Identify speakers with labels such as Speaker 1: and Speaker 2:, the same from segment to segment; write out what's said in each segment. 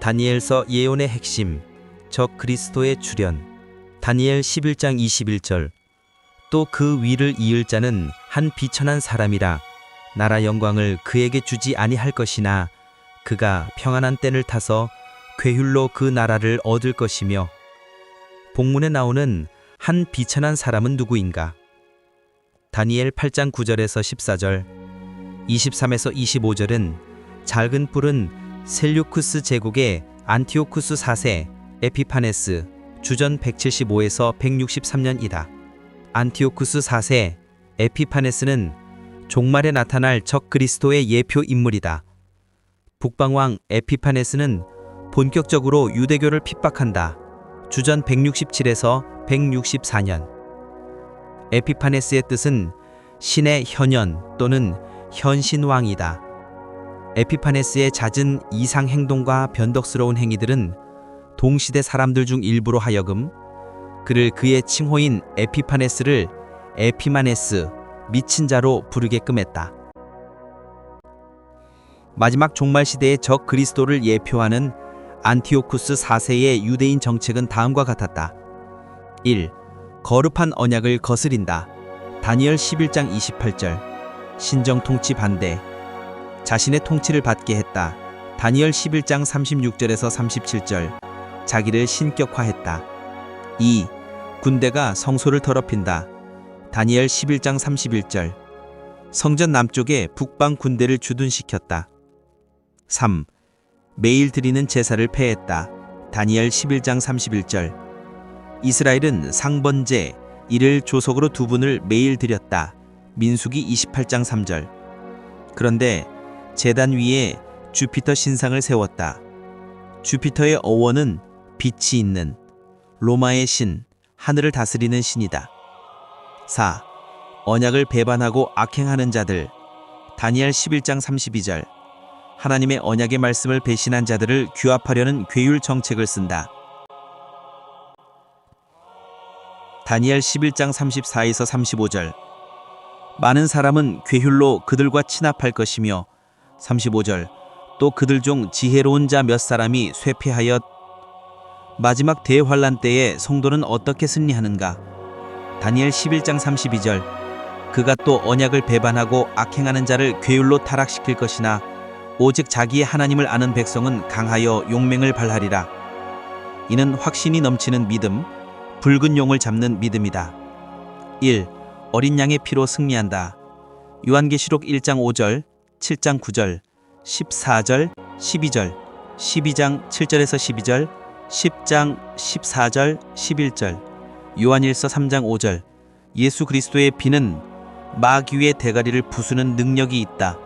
Speaker 1: 다니엘서 예언의 핵심, 적 그리스도의 출현, 다니엘 11장 21절, 또 그 위를 이을 자는 한 비천한 사람이라 나라 영광을 그에게 주지 아니할 것이나 그가 평안한 땐을 타서 괴휼로 그 나라를 얻을 것이며 본문에 나오는 한 비천한 사람은 누구인가? 다니엘 8장 9절에서 14절, 23에서 25절은 작은 뿔은 셀류쿠스 제국의 안티오쿠스 4세 에피파네스 주전 175에서 163년이다. 안티오쿠스 4세 에피파네스는 종말에 나타날 적 그리스도의 예표 인물이다. 북방왕 에피파네스는 본격적으로 유대교를 핍박한다. 주전 167에서 164년. 에피파네스의 뜻은 신의 현현 또는 현신왕이다. 에피파네스의 잦은 이상 행동과 변덕스러운 행위들은 동시대 사람들 중 일부로 하여금 그를 그의 칭호인 에피파네스를 에피마네스, 미친 자로 부르게끔 했다. 마지막 종말 시대의 적 그리스도를 예표하는 안티오쿠스 4세의 유대인 정책은 다음과 같았다. 1. 거룩한 언약을 거스린다. 다니엘 11장 28절. 신정 통치 반대. 자신의 통치를 받게 했다. 다니엘 11장 36절에서 37절. 자기를 신격화했다. 2. 군대가 성소를 더럽힌다. 다니엘 11장 31절. 성전 남쪽에 북방 군대를 주둔시켰다. 3. 매일 드리는 제사를 폐했다. 다니엘 11장 31절. 이스라엘은 상번제, 이를 조석으로 두 분을 매일 드렸다. 민수기 28장 3절. 그런데 제단 위에 주피터 신상을 세웠다. 주피터의 어원은 빛이 있는 로마의 신, 하늘을 다스리는 신이다. 4. 언약을 배반하고 악행하는 자들. 다니엘 11장 32절. 하나님의 언약의 말씀을 배신한 자들을 규합하려는 괴율 정책을 쓴다. 다니엘 11장 34에서 35절. 많은 사람은 괴율로 그들과 친합할 것이며 35절. 또 그들 중 지혜로운 자 몇 사람이 쇠폐하여 마지막 대환란 때에 성도는 어떻게 승리하는가? 다니엘 11장 32절. 그가 또 언약을 배반하고 악행하는 자를 괴율로 타락시킬 것이나 오직 자기의 하나님을 아는 백성은 강하여 용맹을 발하리라. 이는 확신이 넘치는 믿음, 붉은 용을 잡는 믿음이다. 1. 어린 양의 피로 승리한다. 요한계시록 1장 5절, 7장 9절, 14절, 12절, 12장 7절에서 12절, 10장 14절, 11절, 요한일서 3장 5절. 예수 그리스도의 피는 마귀의 대가리를 부수는 능력이 있다.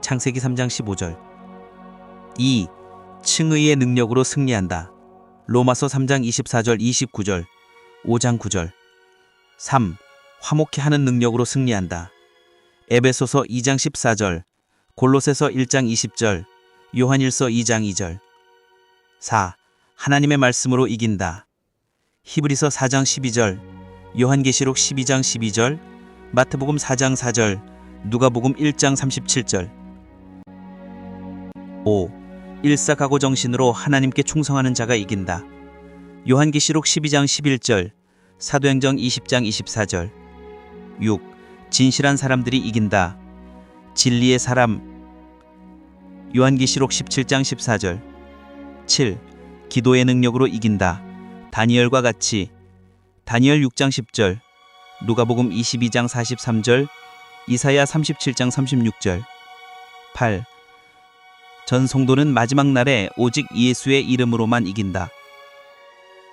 Speaker 1: 창세기 3장 15절. 2. 칭의의 능력으로 승리한다. 로마서 3장 24절 29절. 5장 9절. 3. 화목해 하는 능력으로 승리한다. 에베소서 2장 14절. 골로새서 1장 20절. 요한일서 2장 2절. 4. 하나님의 말씀으로 이긴다. 히브리서 4장 12절. 요한계시록 12장 12절. 마태복음 4장 4절. 누가복음 1장 37절. 5. 일사각오 정신으로 하나님께 충성하는 자가 이긴다. 요한계시록 12장 11절, 사도행전 20장 24절. 6. 진실한 사람들이 이긴다. 진리의 사람. 요한계시록 17장 14절. 7. 기도의 능력으로 이긴다. 다니엘과 같이. 다니엘 6장 10절. 누가복음 22장 43절. 이사야 37장 36절. 8. 전 성도는 마지막 날에 오직 예수의 이름으로만 이긴다.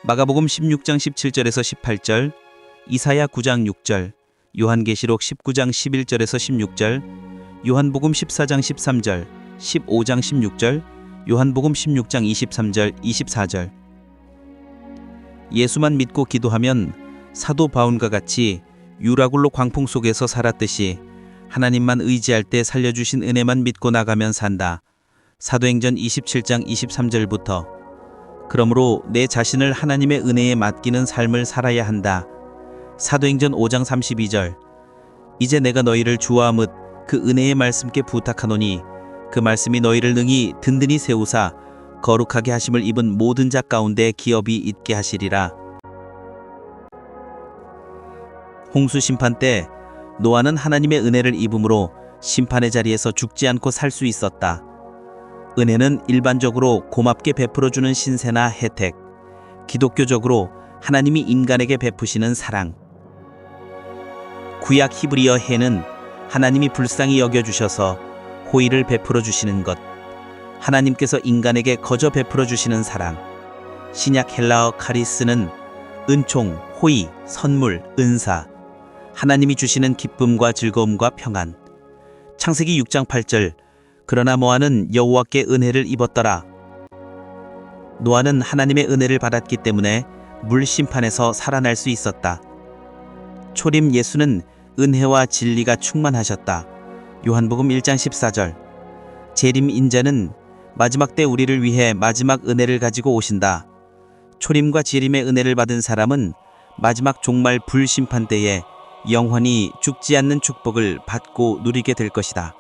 Speaker 1: 마가복음 16장 17절에서 18절, 이사야 9장 6절, 요한계시록 19장 11절에서 16절, 요한복음 14장 13절, 15장 16절, 요한복음 16장 23절, 24절. 예수만 믿고 기도하면 사도 바울과 같이 유라굴로 광풍 속에서 살았듯이 하나님만 의지할 때 살려주신 은혜만 믿고 나가면 산다. 사도행전 27장 23절부터 그러므로 내 자신을 하나님의 은혜에 맡기는 삶을 살아야 한다. 사도행전 5장 32절 이제 내가 너희를 주와함ut 그 은혜의 말씀께 부탁하노니 그 말씀이 너희를 능히 든든히 세우사 거룩하게 하심을 입은 모든 자 가운데 기업이 있게 하시리라. 홍수 심판 때 노아는 하나님의 은혜를 입음으로 심판의 자리에서 죽지 않고 살 수 있었다. 은혜는 일반적으로 고맙게 베풀어 주는 신세나 혜택, 기독교적으로 하나님이 인간에게 베푸시는 사랑. 구약 히브리어 해는 하나님이 불쌍히 여겨 주셔서 호의를 베풀어 주시는 것. 하나님께서 인간에게 거저 베풀어 주시는 사랑. 신약 헬라어 카리스는 은총, 호의, 선물, 은사. 하나님이 주시는 기쁨과 즐거움과 평안. 창세기 6장 8절. 그러나 노아는 여호와께 은혜를 입었더라. 노아는 하나님의 은혜를 받았기 때문에 물 심판에서 살아날 수 있었다. 초림 예수는 은혜와 진리가 충만하셨다. 요한복음 1장 14절. 재림 인자는 마지막 때 우리를 위해 마지막 은혜를 가지고 오신다. 초림과 재림의 은혜를 받은 사람은 마지막 종말 불심판 때에 영원히 죽지 않는 축복을 받고 누리게 될 것이다.